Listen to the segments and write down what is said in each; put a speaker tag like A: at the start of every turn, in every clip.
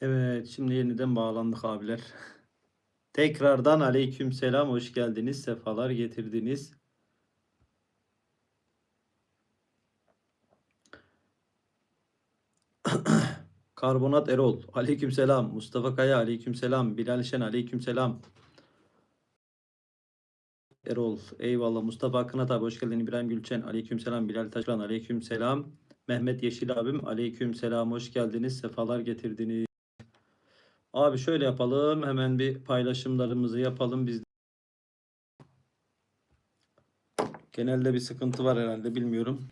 A: Evet, şimdi yeniden bağlandık abiler. Tekrardan aleykümselam, hoş geldiniz, sefalar getirdiniz. Karbonat Erol, aleykümselam. Mustafa Kaya, aleykümselam. Bilal Şen, aleykümselam. Erol, eyvallah. Mustafa Akınat abi, hoş geldin. İbrahim Gülçen, aleykümselam. Bilal Taşlan, aleykümselam. Mehmet Yeşil abim, aleykümselam. Hoş geldiniz, sefalar getirdiniz. Abi şöyle yapalım. Hemen bir paylaşımlarımızı yapalım biz. Genelde bir sıkıntı var herhalde bilmiyorum.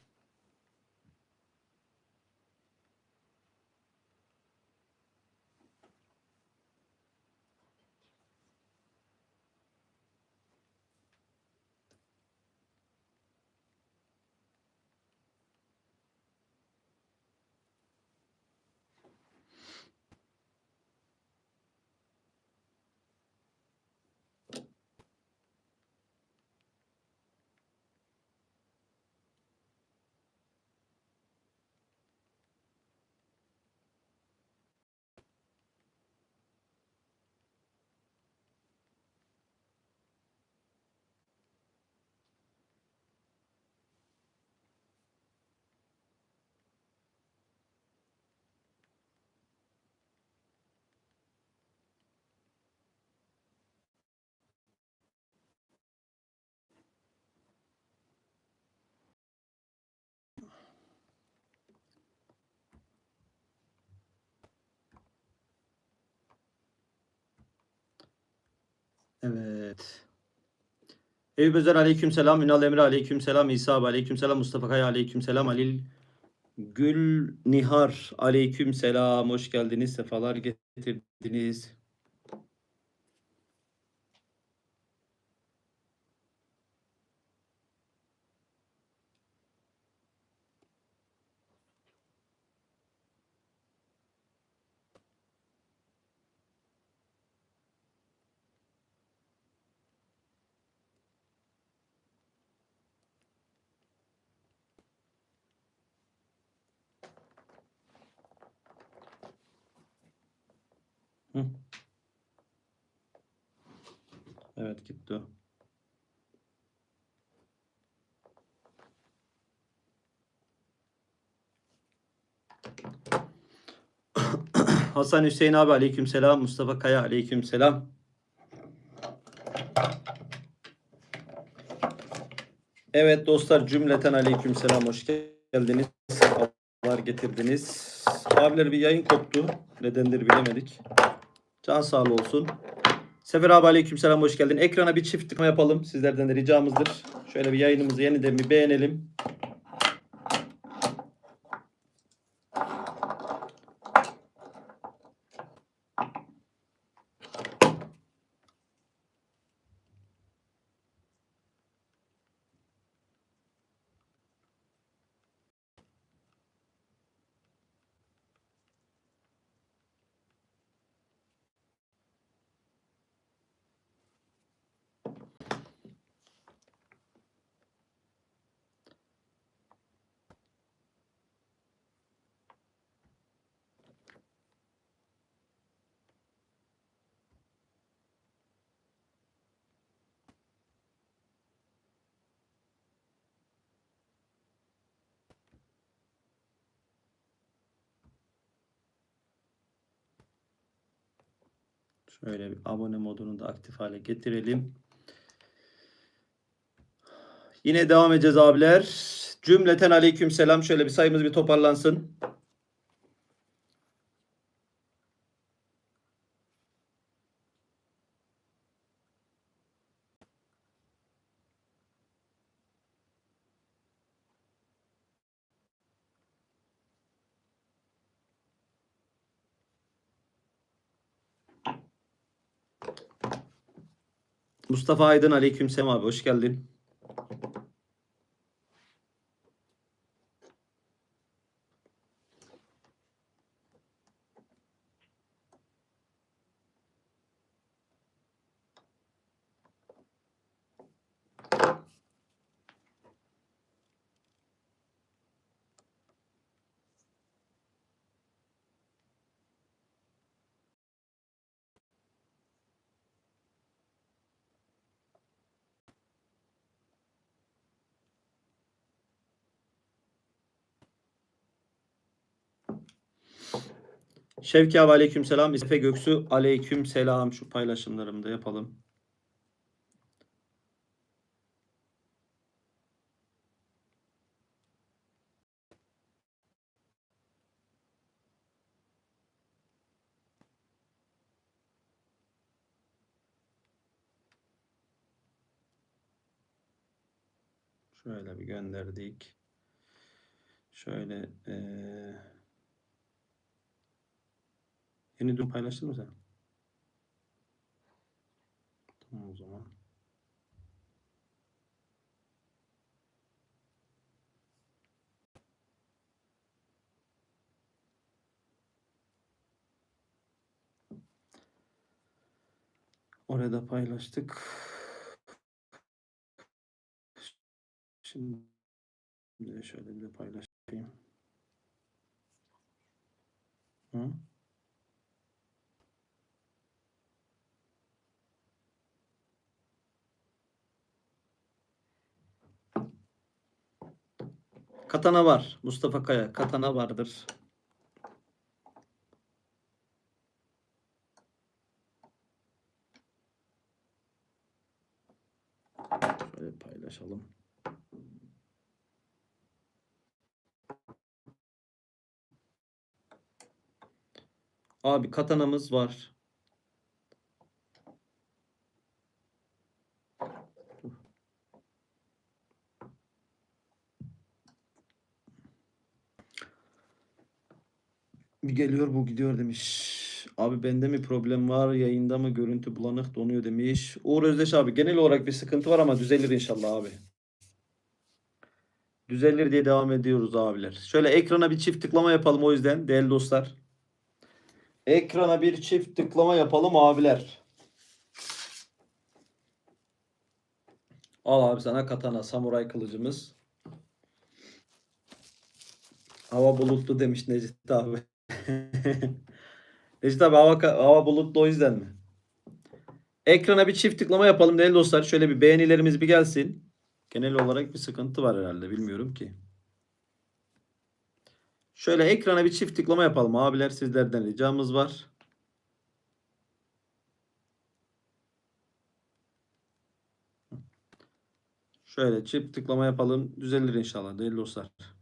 A: Evet. Eyüp Özer aleykümselam. Ünal Emre aleykümselam. İsa abi aleykümselam. Mustafa Kaya aleykümselam. Halil Gül Nihar aleykümselam. Hoş geldiniz. Sefalar getirdiniz. Evet gitti o. Hasan Hüseyin abi aleykümselam. Mustafa Kaya aleykümselam. Evet dostlar cümleten aleykümselam. Hoş geldiniz. Sefalar getirdiniz. Abiler bir yayın koptu. Nedendir bilemedik. Can sağlığı olsun. Sefer abi aleykümselam hoş geldin. Ekrana bir çift tıklama yapalım. Sizlerden de ricamızdır. Şöyle bir yayınımızı yeniden bir beğenelim. Şöyle bir abone modunu da aktif hale getirelim. Yine devam edeceğiz abiler. Cümleten aleyküm selam. Şöyle bir sayımız bir toparlansın. Mustafa Aydın aleykümselam abi hoş geldin. Şevki abi aleykümselam. Efe Göksu aleykümselam. Şu paylaşımlarımı da yapalım. Şöyle bir gönderdik. Şöyle eee Yeni dün paylaştın mı sen? Tamam o zaman. Oraya da paylaştık. Şimdi şöyle bir de paylaşayım. Hı? Katana var. Mustafa Kaya. Katana vardır. Şöyle paylaşalım. Abi katanamız var. Geliyor bu gidiyor demiş. Abi bende mi problem var? Yayında mı görüntü bulanık donuyor demiş. Uğur Özdeş abi genel olarak bir sıkıntı var ama düzelir inşallah abi. Düzelir diye devam ediyoruz abiler. Şöyle ekrana bir çift tıklama yapalım o yüzden değerli dostlar. Ekrana bir çift tıklama yapalım abiler. Al abi sana katana samuray kılıcımız. Hava bulutlu demiş Necit abi. Necit abi hava, hava bulutlu o yüzden mi? Ekrana bir çift tıklama yapalım değerli dostlar. Şöyle bir beğenilerimiz bir gelsin. Genel olarak bir sıkıntı var herhalde bilmiyorum ki. Şöyle ekrana bir çift tıklama yapalım abiler sizlerden ricamız var. Şöyle çift tıklama yapalım düzelir inşallah değerli dostlar.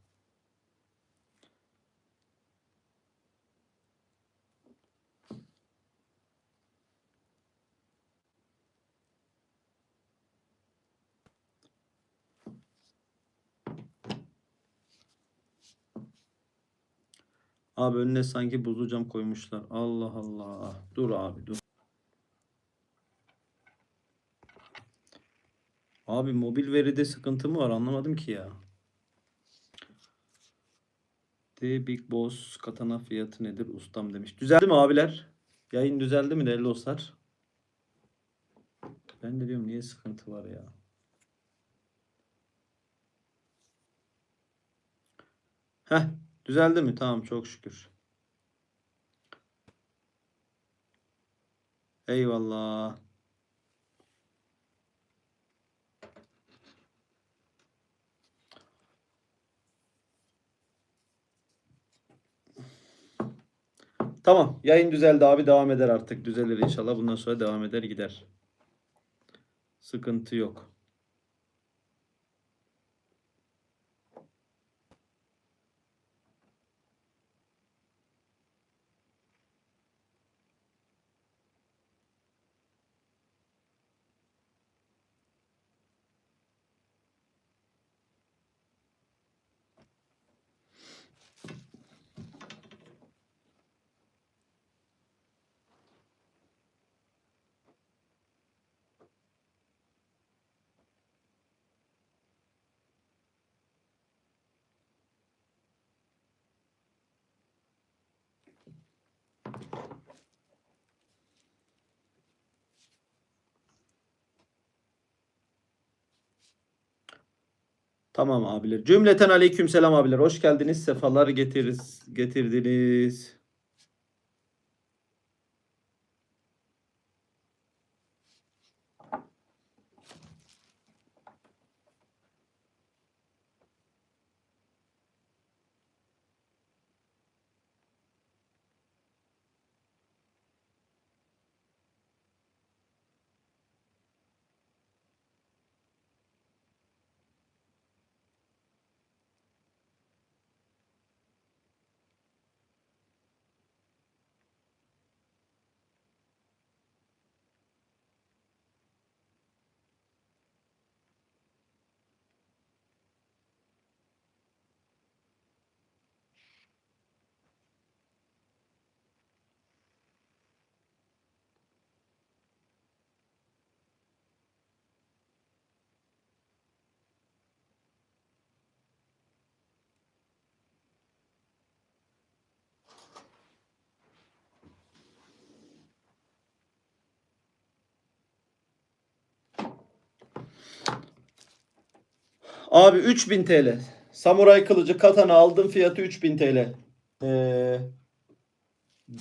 A: Abi önüne sanki buzlu cam koymuşlar. Allah Allah. Dur abi dur. Abi mobil veride sıkıntı mı var anlamadım ki ya. The Big Boss katana fiyatı nedir ustam demiş. Düzeldi mi abiler? Yayın düzeldi mi değerli dostlar? Ben de diyorum niye sıkıntı var ya. Heh düzeldi mi? Tamam çok şükür. Eyvallah. Tamam. Yayın düzeldi abi. Devam eder artık. Düzelir inşallah. Bundan sonra devam eder gider. Sıkıntı yok. Tamam abiler. Cümleten aleyküm selam abiler. Hoş geldiniz. Sefalar getiririz, getirdiniz. Abi 3000 TL. Samuray kılıcı katana aldım fiyatı 3000 TL. Ee,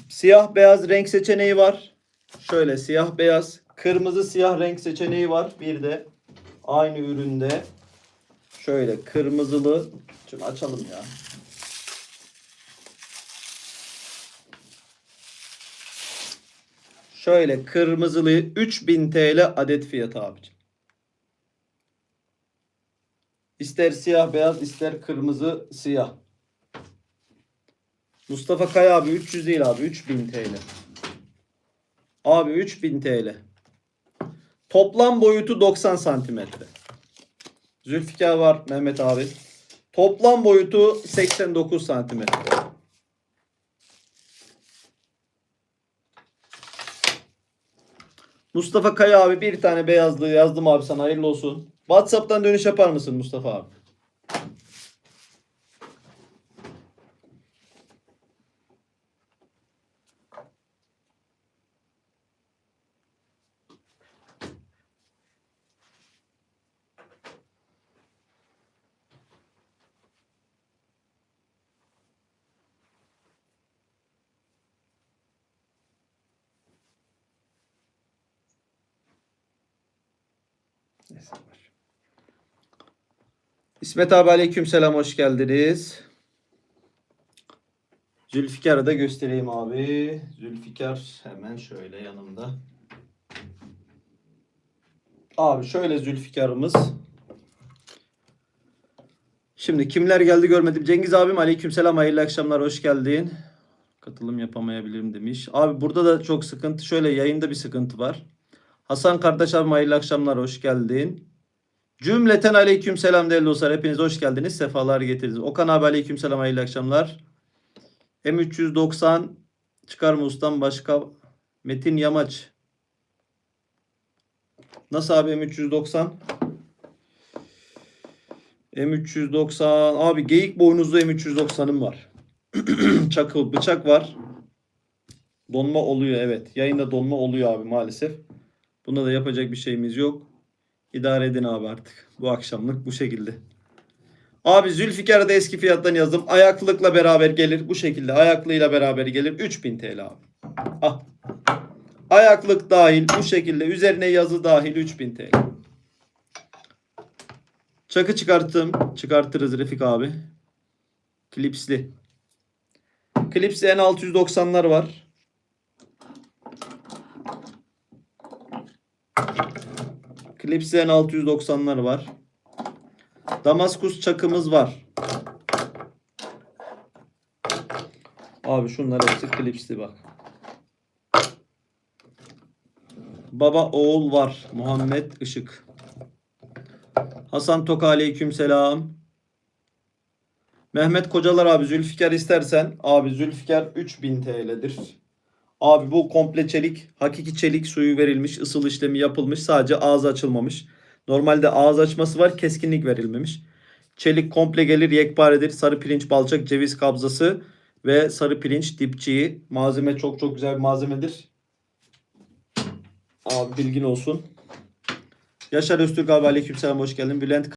A: siyah beyaz renk seçeneği var. Şöyle siyah beyaz. Kırmızı siyah renk seçeneği var. Bir de aynı üründe. Şöyle kırmızılı. Şunu açalım ya. Şöyle kırmızılı 3000 TL adet fiyatı abicim. İster siyah beyaz ister kırmızı siyah. Mustafa Kaya abi 300 değil abi 3000 TL. Abi 3000 TL. Toplam boyutu 90 santimetre. Zülfikar var Mehmet abi. Toplam boyutu 89 santimetre. Mustafa Kaya abi bir tane beyazlığı yazdım abi sana hayırlı olsun. WhatsApp'tan dönüş yapar mısın Mustafa abi? Neyse, boş. İsmet abi aleyküm selam hoş geldiniz. Zülfikar'ı da göstereyim abi. Zülfikar hemen şöyle yanımda. Abi şöyle Zülfikar'ımız. Şimdi kimler geldi görmedim. Cengiz abim aleyküm selam hayırlı akşamlar hoş geldin. Katılım yapamayabilirim demiş. Abi burada da çok sıkıntı. Şöyle yayında bir sıkıntı var. Hasan kardeş abim hayırlı akşamlar hoş geldin. Cümleten aleyküm selam değerli dostlar. Hepiniz hoş geldiniz. Sefalar getirdiniz. Okan abi aleyküm selam hayırlı akşamlar. M390 çıkar mı ustam başka? Metin Yamaç. Nasıl abi M390? M390 abi geyik boynuzlu M390'ım var. Çakıl bıçak var. Donma oluyor evet. Yayında donma oluyor abi maalesef. Buna da yapacak bir şeyimiz yok. İdare edin abi artık. Bu akşamlık bu şekilde. Abi Zülfikar'ı da eski fiyattan yazdım. Ayaklılıkla beraber gelir. Bu şekilde ayaklığıyla beraber gelir. 3000 TL abi. Ah. Ayaklık dahil bu şekilde. Üzerine yazı dahil 3000 TL. Çakı çıkarttım. Çıkartırız Refik abi. Klipsli. Klipsli N690'lar var. Klips'lerin 690'lar var. Damaskus çakımız var. Abi şunlar hepsi klipsli bak. Baba oğul var. Muhammed Işık. Hasan Tok aleyküm selam. Mehmet Kocalar abi Zülfikar istersen abi Zülfikar 3000 TL'dir. Abi bu komple çelik, hakiki çelik suyu verilmiş, ısıl işlemi yapılmış, sadece ağzı açılmamış. Normalde ağız açması var, keskinlik verilmemiş. Çelik komple gelir, yekparedir. Sarı pirinç balçak, ceviz kabzası ve sarı pirinç dipçiği. Malzeme çok çok güzel bir malzemedir. Abi bilgin olsun. Yaşar Öztürk abi aleykümselam hoş geldin. Bülent